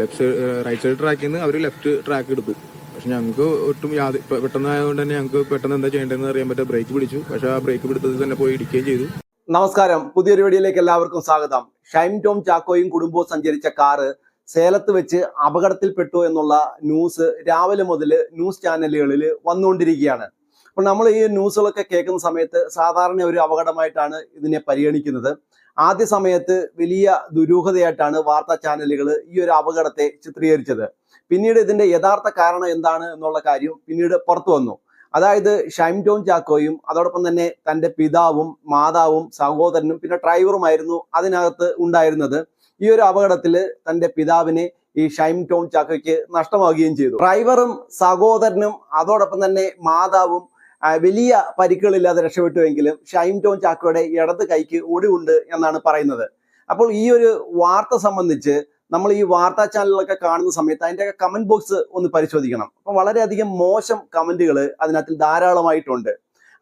Left side right side ട്രാക്കിൽ നിന്ന് അവർ left track എടുത്തു. പക്ഷെ ഞങ്ങൾക്ക് ഒട്ടും യാതി പെട്ടെന്ന് പെട്ടെന്നായതുകൊണ്ട് തന്നെ ഞങ്ങൾക്ക് പെട്ടെന്ന് എന്താ ചെയ്യേണ്ടതെന്ന് അറിയാൻ പറ്റാ ബ്രേക്ക് പിടിച്ചു. പക്ഷെ ആ ബ്രേക്ക് പിടുത്തത്തിൽ തന്നെ പോയി ഇടിക്കുകയും ചെയ്തു. നമസ്കാരം. പുതിയൊരു വീഡിയോയിലേക്ക് എല്ലാവർക്കും സ്വാഗതം. ഷൈം ടോം ചാക്കോയും കുടുംബവും സഞ്ചരിച്ച കാറ് സേലത്ത് വെച്ച് അപകടത്തിൽപ്പെട്ടു എന്നുള്ള ന്യൂസ് രാവിലെ മുതൽ ന്യൂസ് ചാനലുകളിൽ വന്നുകൊണ്ടിരിക്കുകയാണ്. അപ്പോൾ നമ്മൾ ഈ ന്യൂസുകളൊക്കെ കേൾക്കുന്ന സമയത്ത് സാധാരണ ഒരു അപകടമായിട്ടാണ് ഇതിനെ പരിഗണിക്കുന്നത്. ആദ്യ സമയത്ത് വലിയ ദുരൂഹതയായിട്ടാണ് വാർത്താ ചാനലുകൾ ഈ ഒരു അപകടത്തെ ചിത്രീകരിച്ചത്. പിന്നീട് ഇതിന്റെ യഥാർത്ഥ കാരണം എന്താണ് എന്നുള്ള കാര്യം പിന്നീട് പുറത്തു വന്നു. അതായത് ഷൈം ജോൺ ചാക്കോയും അതോടൊപ്പം തന്നെ തന്റെ പിതാവും മാതാവും സഹോദരനും പിന്നെ ഡ്രൈവറുമായിരുന്നു അതിനകത്ത് ഉണ്ടായിരുന്നത്. ഈ ഒരു അപകടത്തിൽ തന്റെ പിതാവിനെ ഈ ഷൈം ടോം ചാക്കോയ്ക്ക് നഷ്ടമാവുകയും ചെയ്തു. ഡ്രൈവറും സഹോദരനും അതോടൊപ്പം തന്നെ മാതാവും വലിയ പരിക്കുകളില്ലാതെ രക്ഷപ്പെട്ടുവെങ്കിലും ഷൈം ടോൺ ചാക്കോയുടെ ഇടത് കൈക്ക് ഒടിവുണ്ട് എന്നാണ് പറയുന്നത്. അപ്പോൾ ഈ ഒരു വാർത്ത സംബന്ധിച്ച് നമ്മൾ ഈ വാർത്താ ചാനലുകളൊക്കെ കാണുന്ന സമയത്ത് അതിന്റെ കമന്റ് ബോക്സ് ഒന്ന് പരിശോധിക്കണം. അപ്പൊ വളരെയധികം മോശം കമന്റുകൾ അതിനകത്ത് ധാരാളമായിട്ടുണ്ട്.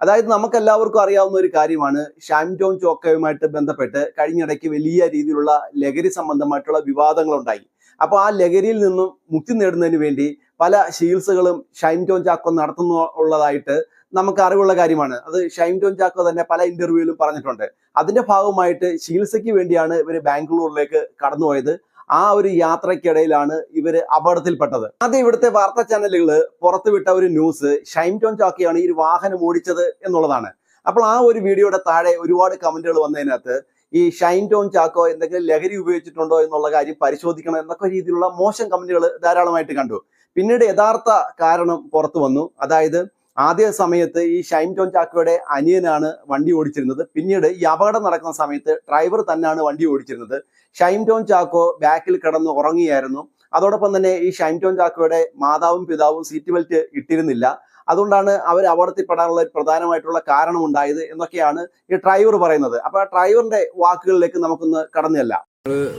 അതായത് നമുക്ക് എല്ലാവർക്കും അറിയാവുന്ന ഒരു കാര്യമാണ് ഷാം ടോം ചോക്കയുമായിട്ട് ബന്ധപ്പെട്ട് കഴിഞ്ഞിടയ്ക്ക് വലിയ രീതിയിലുള്ള ലഹരി സംബന്ധമായിട്ടുള്ള വിവാദങ്ങളുണ്ടായി. അപ്പോൾ ആ ലഹരിയിൽ നിന്നും മുക്തി നേടുന്നതിന് വേണ്ടി പല ചികിത്സകളും ഷൈം ടോം ചാക്കോ നടത്തുന്നു ഉള്ളതായിട്ട് നമുക്ക് അറിവുള്ള കാര്യമാണ്. അത് ഷൈം ടോൺ ചാക്കോ തന്നെ പല ഇന്റർവ്യൂവിലും പറഞ്ഞിട്ടുണ്ട്. അതിന്റെ ഭാഗമായിട്ട് ചികിത്സയ്ക്ക് വേണ്ടിയാണ് ഇവർ ബാംഗ്ലൂരിലേക്ക് കടന്നുപോയത്. ആ ഒരു യാത്രക്കിടയിലാണ് ഇവർ അപകടത്തിൽപ്പെട്ടത്. ആദ്യം ഇവിടുത്തെ വാർത്താ ചാനലുകൾ പുറത്തുവിട്ട ഒരു ന്യൂസ് ഷൈം ടോൺ ചാക്കിയാണ് ഈ വാഹനം ഓടിച്ചത് എന്നുള്ളതാണ്. അപ്പോൾ ആ ഒരു വീഡിയോയുടെ താഴെ ഒരുപാട് കമന്റുകൾ വന്നതിനകത്ത് ഈ ഷൈൻ ടോൺ ചാക്കോ എന്തെങ്കിലും ലഹരി ഉപയോഗിച്ചിട്ടുണ്ടോ എന്നുള്ള കാര്യം പരിശോധിക്കണം എന്നൊക്കെ രീതിയിലുള്ള മോശം കമന്റുകൾ ധാരാളമായിട്ട് കണ്ടു. പിന്നീട് യഥാർത്ഥ കാരണം പുറത്തു വന്നു. അതായത് ആദ്യ സമയത്ത് ഈ ഷൈൻ ടോൺ ചാക്കോയുടെ അനിയനാണ് വണ്ടി ഓടിച്ചിരുന്നത്. പിന്നീട് ഈ അപകടം നടക്കുന്ന സമയത്ത് ഡ്രൈവർ തന്നെയാണ് വണ്ടി ഓടിച്ചിരുന്നത്. ഷൈൻ ടോൺ ചാക്കോ ബാക്കിൽ കിടന്ന് ഉറങ്ങിയായിരുന്നു. അതോടൊപ്പം തന്നെ ഈ ഷൈൻ ടോൺ ചാക്കോയുടെ മാതാവും പിതാവും സീറ്റ് ബെൽറ്റ് ഇട്ടിരുന്നില്ല. അതുകൊണ്ടാണ് അവർ അപകടത്തിൽപ്പെടാനുള്ള പ്രധാനമായിട്ടുള്ള കാരണം ഉണ്ടായത് എന്നൊക്കെയാണ് ഈ ഡ്രൈവർ പറയുന്നത്. അപ്പൊ ആ ഡ്രൈവറിന്റെ വാക്കുകളിലേക്ക് നമുക്കൊന്ന് കടന്നല്ല.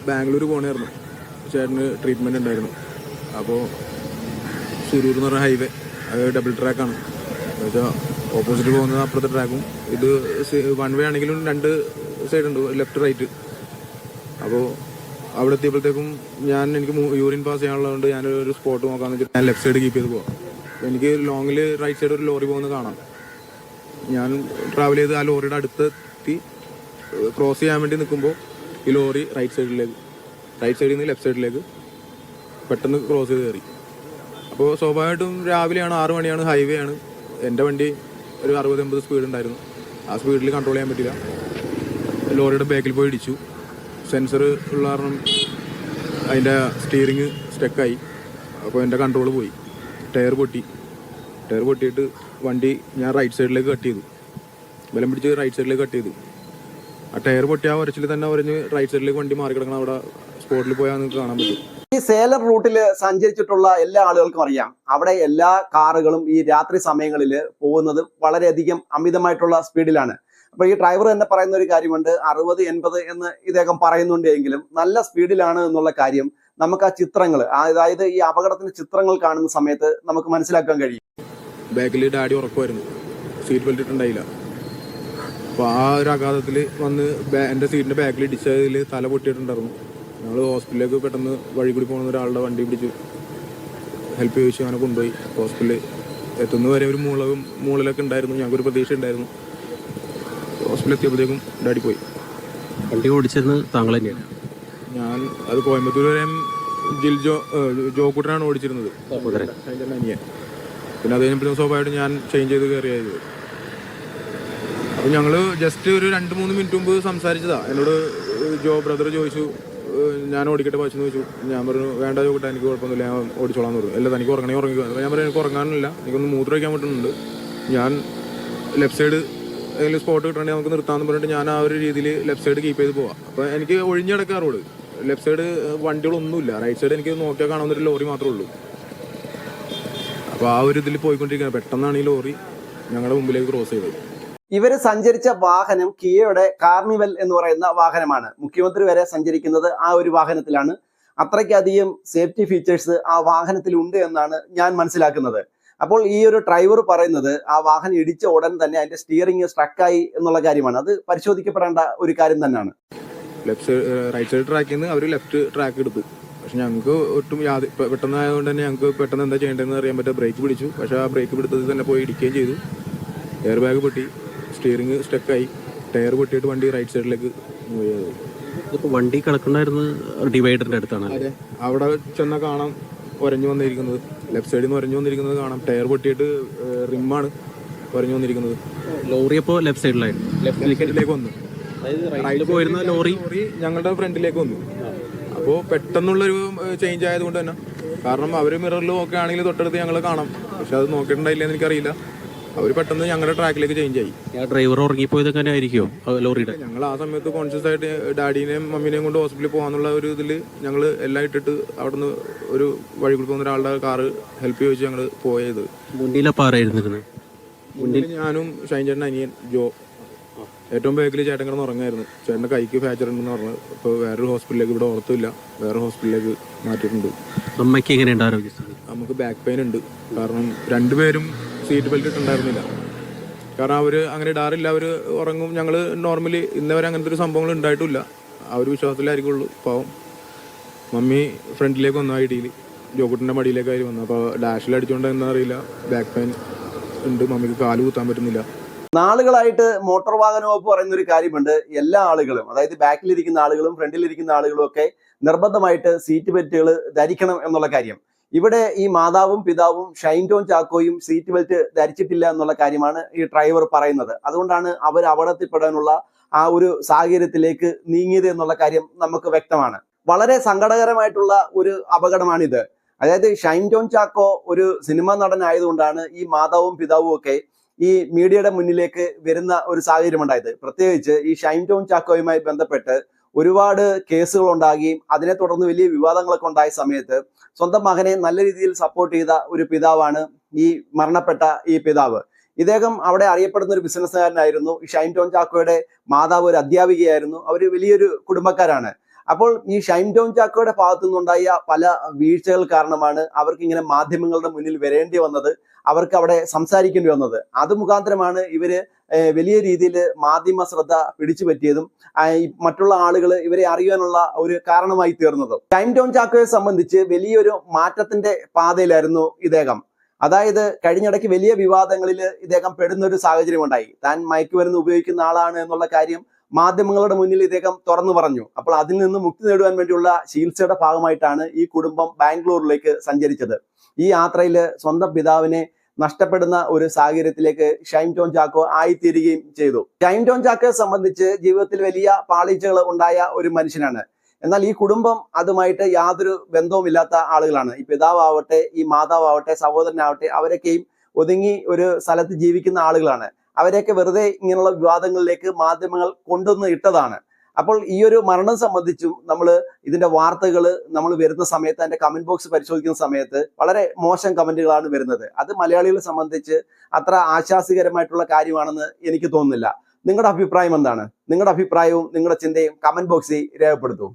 ബാംഗ്ലൂർ പോകണമായിരുന്നു ചേട്ടന് ട്രീറ്റ്മെന്റ് ഉണ്ടായിരുന്നു. അപ്പോൾ ഹൈവേ അത് ഡബിൾ ട്രാക്കാണ് എന്നുവെച്ചാൽ ഓപ്പോസിറ്റ് പോകുന്നത് അപ്പുറത്തെ ട്രാക്കും ഇത് വൺ വേ ആണെങ്കിലും രണ്ട് സൈഡ് ഉണ്ട് ലെഫ്റ്റ് റൈറ്റ് അപ്പോൾ അവിടെ എത്തിയപ്പോഴത്തേക്കും ഞാൻ എനിക്ക് യൂറിൻ പാസ് ചെയ്യാനുള്ളതുകൊണ്ട് ഞാൻ ഒരു സ്പോട്ട് നോക്കാന്ന് വെച്ചിട്ട് ഞാൻ ലെഫ്റ്റ് സൈഡ് കീപ്പ് ചെയ്ത് പോവാം. എനിക്ക് ലോങ്ങിൽ റൈറ്റ് സൈഡ് ഒരു ലോറി പോകുന്നത് കാണാം. ഞാൻ ട്രാവൽ ചെയ്ത് ആ ലോറിയുടെ അടുത്തെത്തി ക്രോസ് ചെയ്യാൻ വേണ്ടി നിൽക്കുമ്പോൾ ഈ ലോറി റൈറ്റ് സൈഡിലേക്ക് റൈറ്റ് സൈഡിൽ നിന്ന് ലെഫ്റ്റ് സൈഡിലേക്ക് പെട്ടെന്ന് ക്രോസ് ചെയ്ത് കയറി. അപ്പോൾ സ്വാഭാവികമായിട്ടും രാവിലെയാണ് ആറ് മണിയാണ് ഹൈവേ ആണ്. എന്റെ വണ്ടി ഒരു അറുപത് എൺപത് സ്പീഡ് ഉണ്ടായിരുന്നു. ആ സ്പീഡിൽ കൺട്രോൾ ചെയ്യാൻ പറ്റില്ല ലോറിയുടെ ബാക്കിൽ പോയി ഇടിച്ചു. സെൻസർ ഉള്ള കാരണം അതിന്റെ സ്റ്റിയറിങ് സ്റ്റക്കായി അപ്പോൾ എന്റെ കൺട്രോൾ പോയി. ടയർ പൊട്ടി. ടയർ പൊട്ടിയിട്ട് വണ്ടി ഞാൻ റൈറ്റ് സൈഡിലേക്ക് കട്ട് ചെയ്തു. ബലം പിടിച്ച് റൈറ്റ് സൈഡിലേക്ക് കട്ട് ചെയ്തു. ആ ടയർ പൊട്ടിയ ഉരച്ചിൽ തന്നെ ഉരഞ്ഞ് റൈറ്റ് സൈഡിലേക്ക് വണ്ടി മാറി കിടക്കണം അവിടെ സ്പോട്ടിൽ പോയാൽ നിങ്ങൾക്ക് കാണാൻ പറ്റും. ഈ സേലം റൂട്ടിൽ സഞ്ചരിച്ചിട്ടുള്ള എല്ലാ ആളുകൾക്കും അറിയാം. അവിടെ എല്ലാ കാറുകളും ഈ രാത്രി സമയങ്ങളിൽ പോകുന്നത് വളരെയധികം അമിതമായിട്ടുള്ള സ്പീഡിലാണ്. അപ്പൊ ഈ ഡ്രൈവർ തന്നെ പറയുന്ന ഒരു കാര്യമുണ്ട് അറുപത് എൺപത് എന്ന് ഇദ്ദേഹം പറയുന്നുണ്ട് എങ്കിലും നല്ല സ്പീഡിലാണ് എന്നുള്ള കാര്യം നമുക്ക് ആ ചിത്രങ്ങൾ അതായത് ഈ അപകടത്തിന്റെ ചിത്രങ്ങൾ കാണുന്ന സമയത്ത് നമുക്ക് മനസ്സിലാക്കാൻ കഴിയും. ബാക്കിൽ ഡാഡി ഉറക്കുമായിരുന്നു. സീറ്റ് ബെൽറ്റ് ഇട്ടുണ്ടായില്ല. അപ്പോൾ ആ ഒരു അഘാതത്തിൽ വന്ന് എന്റെ സീറ്റിന്റെ ബാക്കിൽ ഇടിച്ചതിൽ തല പൊട്ടിയിട്ടുണ്ടായിരുന്നു. ഞങ്ങൾ ഹോസ്പിറ്റലിലേക്ക് പെട്ടെന്ന് വഴി കൂടി പോകുന്ന ഒരാളുടെ വണ്ടി പിടിച്ച്. ഹെൽപ്പ് ചോദിച്ചു അങ്ങനെ കൊണ്ടുപോയി. ഹോസ്പിറ്റലിൽ എത്തുന്ന വരെ ഒരു മൂളവും മൂളലൊക്കെ ഉണ്ടായിരുന്നു. ഞങ്ങൾക്കൊരു പ്രതീക്ഷ ഉണ്ടായിരുന്നു. ഹോസ്പിറ്റലിൽ എത്തിയപ്പോഴത്തേക്കും ഡാഡി പോയി. വണ്ടി ഓടിച്ചിരുന്നത് താങ്കൾ തന്നെയാണ്. ഞാൻ അത് കോയമ്പത്തൂർ വരെ ജിൽ ജോ ജോക്കുട്ടനാണ് ഓടിച്ചിരുന്നത്. അനിയൻ. പിന്നെ അത് കഴിഞ്ഞപ്പോഴും സ്വാഭാവികമായിട്ട് ഞാൻ ചേഞ്ച് ചെയ്ത് കയറിയത് അപ്പോൾ ഞങ്ങൾ ജസ്റ്റ് ഒരു രണ്ട് മൂന്ന് മിനിറ്റ് മുമ്പ് സംസാരിച്ചതാണ് എന്നോട് ജോ ബ്രദർ ചോദിച്ചു. ഞാൻ ഓടിക്കട്ടെ പശു ചോദിച്ചു. ഞാൻ പറഞ്ഞു വേണ്ട ചോദിക്കട്ടെ എനിക്ക് കുഴപ്പമൊന്നുമില്ല ഞാൻ ഓടിച്ചോളാം എന്ന് പറഞ്ഞു. അല്ല തനിക്ക് ഉറങ്ങണേ ഉറങ്ങി അപ്പോൾ ഞാൻ പറഞ്ഞു എനിക്ക് ഉറങ്ങാനില്ല എനിക്കൊന്ന് മൂത്ര വയ്ക്കാൻ പറ്റുന്നുണ്ട്. ഞാൻ ലെഫ്റ്റ് സൈഡ് ഏതെങ്കിലും സ്പോട്ട് കിട്ടണമെങ്കിൽ നമുക്ക് നിർത്താമെന്ന് പറഞ്ഞിട്ട് ഞാൻ ആ ഒരു രീതിയിൽ ലെഫ്റ്റ് സൈഡ് കീപ്പ് ചെയ്ത് പോവാം. അപ്പോൾ എനിക്ക് ഒഴിഞ്ഞടക്കാൻ റോഡ് ലെഫ്റ്റ് സൈഡ് വണ്ടികളൊന്നുമില്ല. റൈറ്റ് സൈഡ് എനിക്ക് നോക്കിയാൽ കാണാവുന്ന ഒരു ലോറി മാത്രമേ ഉള്ളൂ. അപ്പോൾ ആ ഒരു ഇതിൽ പോയിക്കൊണ്ടിരിക്കുകയാണ്. പെട്ടെന്നാണ് ഈ ലോറി ഞങ്ങളുടെ മുമ്പിലേക്ക് ക്രോസ് ചെയ്തത്. ഇവർ സഞ്ചരിച്ച വാഹനം കിയയുടെ കാർണിവൽ എന്ന് പറയുന്ന വാഹനമാണ്. മുഖ്യമന്ത്രി വരെ സഞ്ചരിക്കുന്നത് ആ ഒരു വാഹനത്തിലാണ്. അത്രയ്ക്കധികം സേഫ്റ്റി ഫീച്ചേഴ്സ് ആ വാഹനത്തിൽ ഉണ്ട് എന്നാണ് ഞാൻ മനസ്സിലാക്കുന്നത്. അപ്പോൾ ഈ ഒരു ഡ്രൈവർ പറയുന്നത് ആ വാഹനം ഇടിച്ച ഉടൻ തന്നെ അതിന്റെ സ്റ്റിയറിംഗ് സ്ട്രക്കായി എന്നുള്ള കാര്യമാണ്. അത് പരിശോധിക്കപ്പെടേണ്ട ഒരു കാര്യം തന്നെയാണ്. റൈറ്റ് സൈഡ് ട്രാക്ക് എടുത്തു. പക്ഷെ ഞങ്ങൾക്ക് ഒട്ടും യാതി പെട്ടെന്ന് ആയതുകൊണ്ട് തന്നെ ഞങ്ങൾക്ക് പെട്ടെന്ന് എന്താ ചെയ്യേണ്ടതെന്ന് അറിയാൻ പറ്റാ ബ്രേക്ക് പിടിച്ചു. പക്ഷെ ആ ബ്രേക്ക് പിടുത്തത്തിൽ തന്നെ പോയി ഇടിക്കുകയും ചെയ്തു. എയർ ബാഗ് പൊട്ടി. സ്റ്റിയറിംഗ് സ്റ്റക്കായി ടയർ പൊട്ടിയിട്ട് വണ്ടി റൈറ്റ് സൈഡിലേക്ക് ഇതിപ്പോൾ വണ്ടി കിടക്കണ്ടായിരുന്നത് ഡിവൈഡറിന്റെ അടുത്താണ് അതെ. അവിടെ ചെന്നാൽ കാണാം ഒരഞ്ഞു വന്നിരിക്കുന്നത്. ലെഫ്റ്റ് സൈഡിൽ നിന്ന് ഒരഞ്ഞു വന്നിരിക്കുന്നത് കാണാം. ടയർ പൊട്ടിയിട്ട് റിമ്മാണ് ഒരഞ്ഞു വന്നിരിക്കുന്നത്. ലോറി അപ്പോൾ ലെഫ്റ്റ് സൈഡിലായിരുന്നു ലെഫ്റ്റ് സൈഡിലേക്ക് വന്നു. റൈറ്റിൽ പോയിരുന്ന ലോറി ലോറി ഞങ്ങളുടെ ഫ്രണ്ടിലേക്ക് വന്നു. അപ്പോൾ പെട്ടെന്നുള്ളൊരു ചേഞ്ച് ആയതുകൊണ്ട് തന്നെ. കാരണം അവർ മിററിൽ നോക്കുകയാണെങ്കിൽ തൊട്ടടുത്ത് ഞങ്ങൾ കാണാം. പക്ഷെ അത് നോക്കിയിട്ടുണ്ടായില്ല എനിക്കറിയില്ല. അവർ പെട്ടെന്ന് ഞങ്ങളുടെ ട്രാക്കിലേക്ക് ചേഞ്ച് ആയി. ഡ്രൈവർ ഉറങ്ങിപ്പോയത് തന്നെ ആയിരിക്കും ലോറിയുടെ? ഞങ്ങൾ ആ സമയത്ത് കോൺഷ്യസ് ആയിട്ട് ഡാഡിനെയും മമ്മീനെയും കൊണ്ട് ഹോസ്പിറ്റലിൽ പോകാന്നുള്ള ഒരു ഇതിൽ ഞങ്ങൾ എല്ലാം ഇട്ടിട്ട് അവിടെ നിന്ന് ഒരു വഴി കൂടി പോകുന്ന ഒരാളുടെ കാറ് ഹെൽപ്പ് ചോദിച്ച് ഞങ്ങൾ പോയത്. മുന്നിലപ്പോൾ മുന്നിൽ ഞാനും ഷൈൻ ചേട്ടൻ അനിയൻ ജോ. ഏറ്റവും ബാക്കിൽ ചേട്ടൻ കിടന്ന് ഉറങ്ങായിരുന്നു. ചേട്ടന്റെ കൈക്ക് ഫ്രാക്ചർ ഉണ്ടെന്ന് പറഞ്ഞു. അപ്പോൾ വേറൊരു ഹോസ്പിറ്റലിലേക്ക് ഇവിടെ ഓർത്തില്ല വേറെ ഹോസ്പിറ്റലിലേക്ക് മാറ്റിയിട്ടുണ്ട്. അമ്മയ്ക്ക് എങ്ങനെയുണ്ട് ആരോഗ്യം നമുക്ക് ബാക്ക് പെയിൻ ഉണ്ട്. കാരണം രണ്ടുപേരും സീറ്റ് ബെൽറ്റ് ഇട്ടുണ്ടായിരുന്നില്ല. കാരണം അവർ അങ്ങനെ ഇടാറില്ല അവർ ഉറങ്ങും. ഞങ്ങൾ നോർമലി ഇന്ന് വരെ അങ്ങനത്തെ ഒരു സംഭവങ്ങൾ ഉണ്ടായിട്ടില്ല. ആ ഒരു വിശ്വാസത്തിലായിരിക്കുള്ളൂ പാവം. മമ്മി ഫ്രണ്ടിലേക്ക് വന്നു ഐഡിയിൽ ജോക്കുട്ടിന്റെ മടിയിലേക്കായി വന്നു അപ്പോൾ ഡാഷിൽ അടിച്ചുകൊണ്ട് എന്താ അറിയില്ല. ബാക്ക് പെയിൻ ഉണ്ട് മമ്മിക്ക് കാൽ കുത്താൻ പറ്റുന്നില്ല. നാളുകളായിട്ട് മോട്ടോർ വാഹന വകുപ്പ് പറയുന്ന ഒരു കാര്യമുണ്ട്. എല്ലാ ആളുകളും അതായത് ബാക്കിലിരിക്കുന്ന ആളുകളും ഫ്രണ്ടിലിരിക്കുന്ന ആളുകളും ഒക്കെ നിർബന്ധമായിട്ട് സീറ്റ് ബെൽറ്റുകൾ ധരിക്കണം എന്നുള്ള കാര്യം. ഇവിടെ ഈ മാതാവും പിതാവും ഷൈൻ ടോൺ ചാക്കോയും സീറ്റ് ബെൽറ്റ് ധരിച്ചിട്ടില്ല എന്നുള്ള കാര്യമാണ് ഈ ഡ്രൈവർ പറയുന്നത്. അതുകൊണ്ടാണ് അവർ അപകടത്തിൽപ്പെടാനുള്ള ആ ഒരു സാഹചര്യത്തിലേക്ക് നീങ്ങിയത് എന്നുള്ള കാര്യം നമുക്ക് വ്യക്തമാണ്. വളരെ സങ്കടകരമായിട്ടുള്ള ഒരു അപകടമാണിത്. അതായത് ഷൈൻ ടോൺ ചാക്കോ ഒരു സിനിമാ നടനായതുകൊണ്ടാണ് ഈ മാതാവും പിതാവും ഒക്കെ ഈ മീഡിയയുടെ മുന്നിലേക്ക് വരുന്ന ഒരു സാഹചര്യം ഉണ്ടായത് പ്രത്യേകിച്ച് ഈ ഷൈൻ ടോൺ ചാക്കോയുമായി ബന്ധപ്പെട്ട് ഒരുപാട് കേസുകൾ ഉണ്ടാകുകയും അതിനെ തുടർന്ന് വലിയ വിവാദങ്ങളൊക്കെ ഉണ്ടായ സമയത്ത് സ്വന്തം മകനെ നല്ല രീതിയിൽ സപ്പോർട്ട് ചെയ്ത ഒരു പിതാവാണ് ഈ മരണപ്പെട്ട ഈ പിതാവ്. ഇദ്ദേഹം അവിടെ അറിയപ്പെടുന്ന ഒരു ബിസിനസ്സുകാരനായിരുന്നു ഷൈൻ ടോൺ ചാക്കോയുടെ മാതാവ് ഒരു അധ്യാപികയായിരുന്നു. അവർ വലിയൊരു കുടുംബക്കാരാണ്. അപ്പോൾ ഈ ഷൈൻ ടോൺ ചാക്കോയുടെ ഭാഗത്തു നിന്നുണ്ടായ പല വീഴ്ചകൾ കാരണമാണ് അവർക്ക് ഇങ്ങനെ മാധ്യമങ്ങളുടെ മുന്നിൽ വരേണ്ടി വന്നത്. അവർക്ക് അവിടെ സംസാരിക്കേണ്ടി വന്നത്. അത് മുഖാന്തരമാണ് ഇവർ വലിയ രീതിയിൽ മാധ്യമ ശ്രദ്ധ പിടിച്ചു പറ്റിയതും മറ്റുള്ള ആളുകൾ ഇവരെ അറിയാനുള്ള ഒരു കാരണമായി തീർന്നതും. ടൈം ടോൺ ചാക്കോയെ സംബന്ധിച്ച് വലിയൊരു മാറ്റത്തിന്റെ പാതയിലായിരുന്നു ഇദ്ദേഹം. അതായത് കഴിഞ്ഞിടയ്ക്ക് വലിയ വിവാദങ്ങളിൽ ഇദ്ദേഹം പെടുന്ന ഒരു സാഹചര്യം ഉണ്ടായി. താൻ മയക്കുമരുന്ന് ഉപയോഗിക്കുന്ന ആളാണ് എന്നുള്ള കാര്യം മാധ്യമങ്ങളുടെ മുന്നിൽ ഇദ്ദേഹം തുറന്നു പറഞ്ഞു. അപ്പോൾ അതിൽ നിന്ന് മുക്തി നേടുവാൻ വേണ്ടിയുള്ള ചികിത്സയുടെ ഭാഗമായിട്ടാണ് ഈ കുടുംബം ബാംഗ്ലൂരിലേക്ക് സഞ്ചരിച്ചത്. ഈ യാത്രയിൽ സ്വന്തം പിതാവിനെ നഷ്ടപ്പെടുന്ന ഒരു സാഹചര്യത്തിലേക്ക് ഷൈൻ ടോൺ ചാക്കോ ആയിത്തീരുകയും ചെയ്തു. ഷൈൻ ടോൺ ചാക്കോയെ സംബന്ധിച്ച് ജീവിതത്തിൽ വലിയ പാളിച്ചകൾ ഉണ്ടായ ഒരു മനുഷ്യനാണ്. എന്നാൽ ഈ കുടുംബം അതുമായിട്ട് യാതൊരു ബന്ധവുമില്ലാത്ത ആളുകളാണ്. ഈ പിതാവാവട്ടെ ഈ മാതാവാവട്ടെ സഹോദരനാവട്ടെ അവരൊക്കെയും ഒതുങ്ങി ഒരു സ്ഥലത്ത് ജീവിക്കുന്ന ആളുകളാണ്. അവരെയൊക്കെ വെറുതെ ഇങ്ങനെയുള്ള വിവാദങ്ങളിലേക്ക് മാധ്യമങ്ങൾ കൊണ്ടുവന്ന് ഇട്ടതാണ്. അപ്പോൾ ഈ ഒരു മരണം സംബന്ധിച്ചും നമ്മൾ ഇതിന്റെ വാർത്തകൾ നമ്മൾ വരുന്ന സമയത്ത് അതിന്റെ കമന്റ് ബോക്സ് പരിശോധിക്കുന്ന സമയത്ത് വളരെ മോശം കമന്റുകളാണ് വരുന്നത്. അത് മലയാളികളെ സംബന്ധിച്ച് അത്ര ആശാസ്യകരമായിട്ടുള്ള കാര്യമാണെന്ന് എനിക്ക് തോന്നുന്നില്ല. നിങ്ങളുടെ അഭിപ്രായം എന്താണ്? നിങ്ങളുടെ അഭിപ്രായവും നിങ്ങളുടെ ചിന്തയും കമന്റ് ബോക്സിൽ രേഖപ്പെടുത്തൂ.